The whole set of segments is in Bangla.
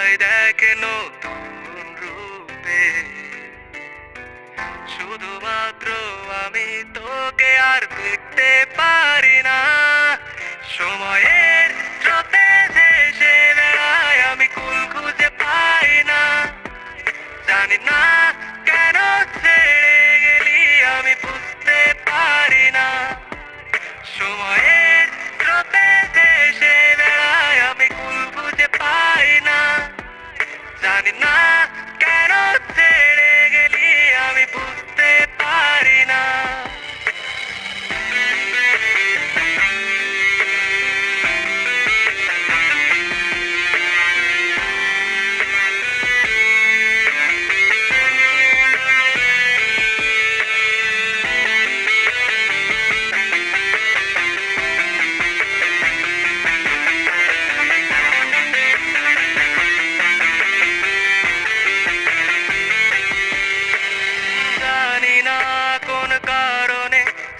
আমায় দেখে নতুন রূপে। শুধুমাত্র আমি তোকে আর দেখতে পারি না। সময়ের স্রোতে যে সে আমি কুল খুঁজে পাই না। জানি না জানি না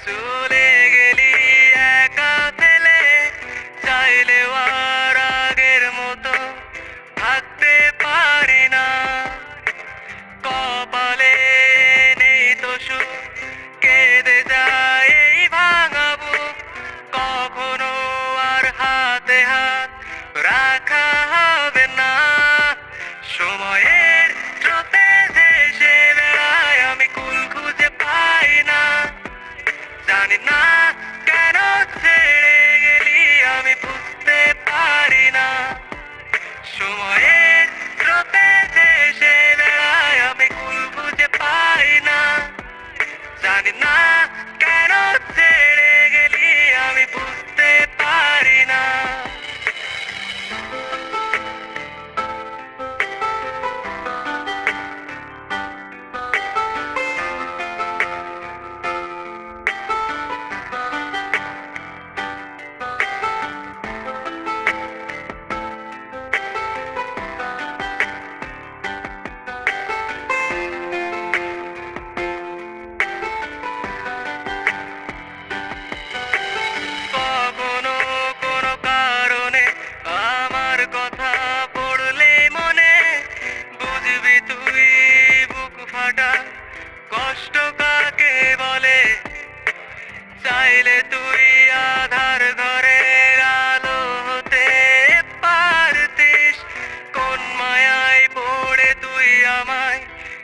চলে গেলি একা ফেলে চাইলেও জানি না কেন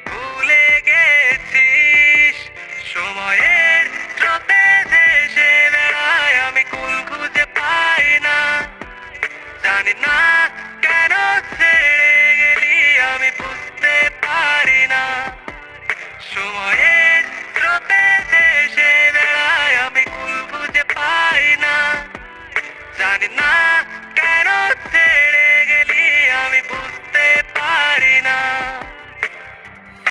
ভুলে গেছিস। সময়ের ট্রপে দেশে আমি কুল খুঁজে পাই না। জানি না কেন ছেড়ে গেলি, আমি বুঝতে পারি না। সময়ের ট্রপে দেশে বেড়ায়, আমি কুল খুঁজে পাই না। জানি না কেন ছেড়ে গেলি, আমি বুঝতে পারি না।